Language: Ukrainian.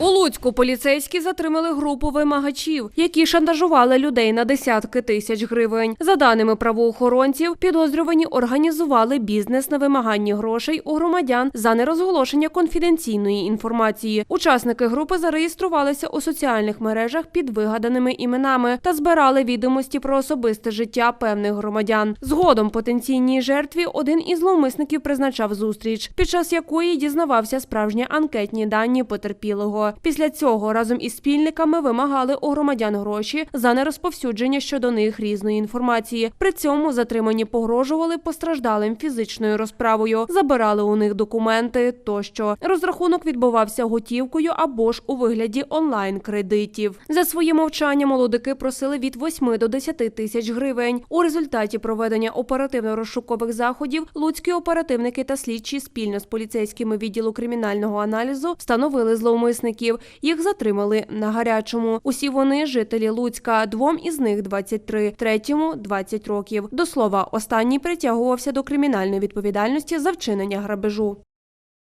У Луцьку поліцейські затримали групу вимагачів, які шантажували людей на десятки тисяч гривень. За даними правоохоронців, підозрювані організували бізнес на вимаганні грошей у громадян за нерозголошення конфіденційної інформації. Учасники групи зареєструвалися у соціальних мережах під вигаданими іменами та збирали відомості про особисте життя певних громадян. Згодом потенційній жертві один із зловмисників призначав зустріч, під час якої дізнавався справжні анкетні дані потерпілого. Після цього разом із спільниками вимагали у громадян гроші за нерозповсюдження щодо них різної інформації. При цьому затримані погрожували постраждалим фізичною розправою, забирали у них документи тощо. Розрахунок відбувався готівкою або ж у вигляді онлайн-кредитів. За свої мовчання молодики просили від 8 до 10 тисяч гривень. У результаті проведення оперативно-розшукових заходів луцькі оперативники та слідчі спільно з поліцейськими відділу кримінального аналізу встановили зловмисників. Їх затримали на гарячому. Усі вони жителі Луцька. Двом із них 23, третьому 20 років. До слова, останній притягувався до кримінальної відповідальності за вчинення грабежу.